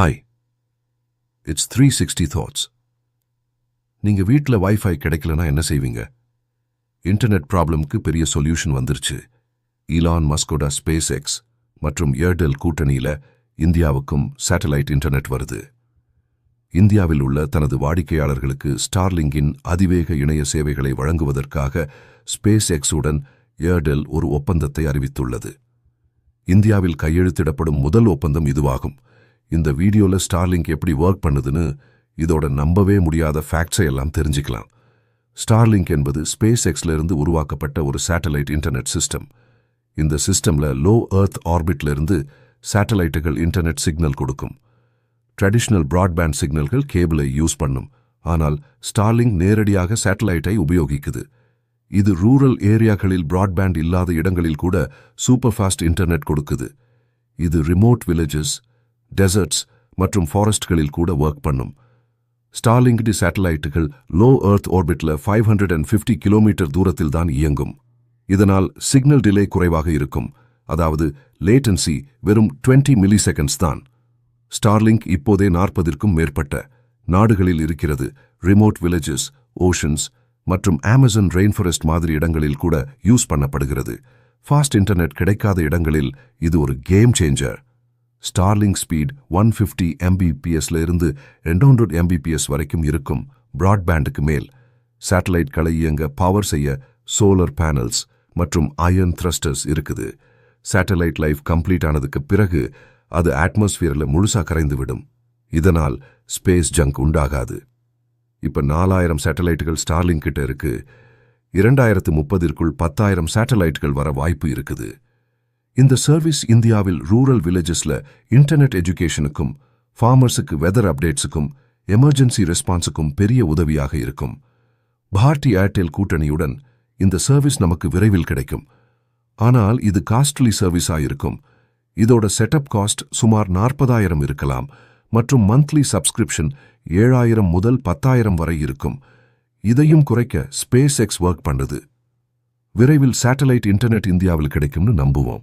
Hi it's three sixty that's நீங்க வீட்டில் wifi கிடைக்கலனா என்ன செய்வீங்க? இன்டர்நெட் ப்ராப்ளம்க்கு பெரிய சொல்யூஷன் வந்துருச்சு. ஈலான் மஸ்கோடா ஸ்பேஸ் எக்ஸ் மற்றும் ஏர்டெல் கூட்டணியில இந்தியாவுக்கும் சேட்டலைட் இன்டர்நெட் வருது. இந்தியாவில் உள்ள தனது வாடிக்கையாளர்களுக்கு ஸ்டார்லிங்கின் அதிவேக இணைய சேவைகளை வழங்குவதற்காக ஸ்பேஸ் எக்ஸுடன் ஏர்டெல் ஒரு ஒப்பந்தத்தை அறிவித்துள்ளது. இந்தியாவில் கையெழுத்திடப்படும் முதல் ஒப்பந்தம் இதுவாகும். இந்த வீடியோல ஸ்டார்லிங்க் எப்படி ஒர்க் பண்ணுதுன்னு இதோட நம்பவே முடியாத ஃபேக்ட்ஸை எல்லாம் தெரிஞ்சுக்கலாம். ஸ்டார்லிங்க் என்பது ஸ்பேஸ் எக்ஸ்ல இருந்து உருவாக்கப்பட்ட ஒரு சேட்டலைட் இன்டர்நெட் சிஸ்டம் இந்த சிஸ்டம்ல லோ எர்த் ஆர்பிட்ல இருந்து சேட்டலைட்டுகள் இன்டர்நெட் சிக்னல் கொடுக்கும். ட்ரெடிஷ்னல் பிராட்பேண்ட் சிக்னல்கள் கேபிளை யூஸ் பண்ணும். ஆனால் ஸ்டார்லிங் நேரடியாக சேட்டலைட்டை உபயோகிக்குது. இது ரூரல் ஏரியாக்களில் பிராட்பேண்ட் இல்லாத இடங்களில் கூட சூப்பர் ஃபாஸ்ட் இன்டர்நெட் கொடுக்குது. இது ரிமோட் வில்லேஜஸ் டெசர்ட்ஸ் மற்றும் ஃபாரஸ்ட்களில் கூட ஒர்க் பண்ணும். ஸ்டார்லிங்க்டு சேட்டலைட்டுகள் low earth ஆர்பிட்ல five hundred and fifty kilometre தூரத்தில் தான் இயங்கும். இதனால் சிக்னல் டிலே குறைவாக இருக்கும். அதாவது லேட்டன்சி வெறும் 20 மில்லி செகண்ட்ஸ் தான். ஸ்டார்லிங்க் இப்போதே நாற்பதிற்கும் மேற்பட்ட நாடுகளில் இருக்கிறது. ரிமோட் வில்லேஜஸ் ஓஷன்ஸ் மற்றும் அமேசான் ரெயின்ஃபாரஸ்ட் மாதிரி இடங்களில் கூட யூஸ் பண்ணப்படுகிறது. ஃபாஸ்ட் இன்டர்நெட் கிடைக்காத இடங்களில் இது ஒரு game changer Starlink speed one fifty எம்பிபிஎஸ்ல இருந்து ரெண்டு ஹண்ட்ரட் எம்பிபிஎஸ் வரைக்கும் இருக்கும் பிராட்பேண்டுக்கு மேல். சேட்டலைட்களை இயங்க பவர் செய்ய சோலர் பேனல்ஸ் மற்றும் அயர்ன் த்ரஸ்டர்ஸ் இருக்குது. சேட்டலைட் லைஃப் கம்ப்ளீட் ஆனதுக்கு பிறகு அது அட்மாஸ்பியர்ல முழுசா கரைந்துவிடும் இதனால் ஸ்பேஸ் ஜங்க் உண்டாகாது. இப்ப நாலாயிரம் சேட்டலைட்டுகள் ஸ்டார்லிங் கிட்ட இருக்கு. இரண்டாயிரத்து முப்பதிற்குள் பத்தாயிரம் சேட்டலைட்டுகள் வர வாய்ப்பு இருக்குது. இந்த சர்வீஸ் இந்தியாவில் ரூரல் வில்லேஜஸ்ல இன்டர்நெட் எஜுகேஷனுக்கும் ஃபார்மர்ஸுக்கு வெதர் அப்டேட்ஸுக்கும் எமர்ஜென்சி ரெஸ்பான்ஸுக்கும் பெரிய உதவியாக இருக்கும். பாரதி ஏர்டெல் கூட்டணியுடன் இந்த சர்வீஸ் நமக்கு விரைவில் கிடைக்கும். ஆனால் இது காஸ்ட்லி சர்வீஸா இருக்கும். இதோட செட்டப் காஸ்ட் சுமார் நாற்பதாயிரம் இருக்கலாம் மற்றும் மந்த்லி சப்ஸ்கிரிப்ஷன் ஏழாயிரம் முதல் பத்தாயிரம் வரை இருக்கும். இதையும் குறைக்க ஸ்பேஸ் எக்ஸ் ஒர்க் பண்ணுது. விரைவில் சேட்டலைட் இன்டர்நெட் இந்தியாவில் கிடைக்கும்னு நம்புவோம்.